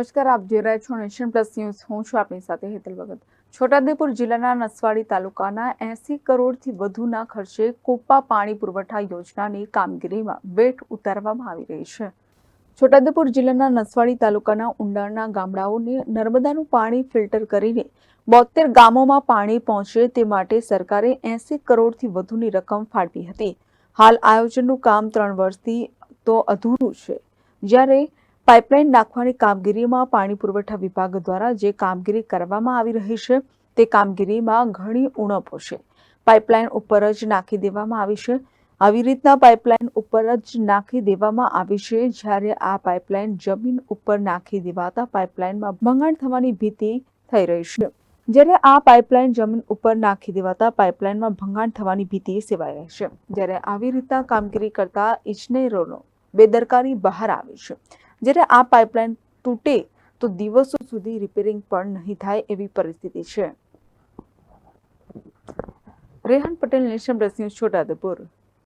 નમસ્કાર, આપ જોઈ રહ્યા છો નેશન પ્લસ ન્યૂઝ. હું છું આપની સાથે હેતલ ભગત. છોટાઉદેપુર જિલ્લાના નસવાડી તાલુકાના એસી કરોડથી વધુના ખર્ચે કોપા પાણી પુરવઠા યોજનાની કામગીરીમાં વેઠ ઉતારવામાં આવી રહી છે. છોટાઉદેપુર જિલ્લાના નસવાડી તાલુકાના ઉંડાણના ગામડાઓને નર્મદાનું પાણી ફિલ્ટર કરીને બોતેર ગામોમાં પાણી પહોંચે તે માટે સરકારે એસી કરોડથી વધુની રકમ ફાળવી હતી. હાલ આયોજનનું કામ ત્રણ વર્ષથી તો અધૂરું છે. જ્યારે પાઇપલાઇન નાખવાની કામગીરીમાં પાણી પુરવઠા વિભાગ દ્વારા જે કામગીરી કરવામાં આવી રહી છે, તે કામગીરીમાં ઘણી ઉણપો છે. પાઇપલાઇન ઉપર જ નાખી દેવામાં આવી છે. આવી રીતના પાઇપલાઇન ઉપર જ નાખી દેવામાં આવી છે. જ્યારે આ પાઇપલાઇન જમીન ઉપર નાખી દેવાતા પાઇપલાઇનમાં ભંગાણ થવાની ભીતિ થઈ રહી છે. જ્યારે આ પાઇપલાઇન જમીન ઉપર નાખી દેવાતા પાઇપલાઇનમાં ભંગાણ થવાની ભીતિ સેવાઈ રહી છે. જ્યારે આવી રીતના કામગીરી કરતા ઇજનેરોનો બેદરકારી બહાર આવી છે. જ્યારે આ પાઇપલાઇન તૂટે તો દિવસો સુધી રિપેરિંગ પણ નહીં થાય એવી પરિસ્થિતિ છે. Rehan Patel, Nation Plus News, Chhota Udepur.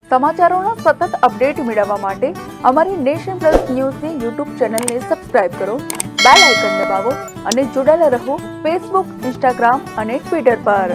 સમાચારોના સતત અપડેટ મેળવવા માટે અમારી નેશન પ્લસ ન્યૂઝની યુટ્યુબ ચેનલને સબસ્ક્રાઇબ કરો, બેલ આઇકન દબાવો અને જોડાયેલા રહો ફેસબુક, ઇન્સ્ટાગ્રામ અને ટ્વિટર પર.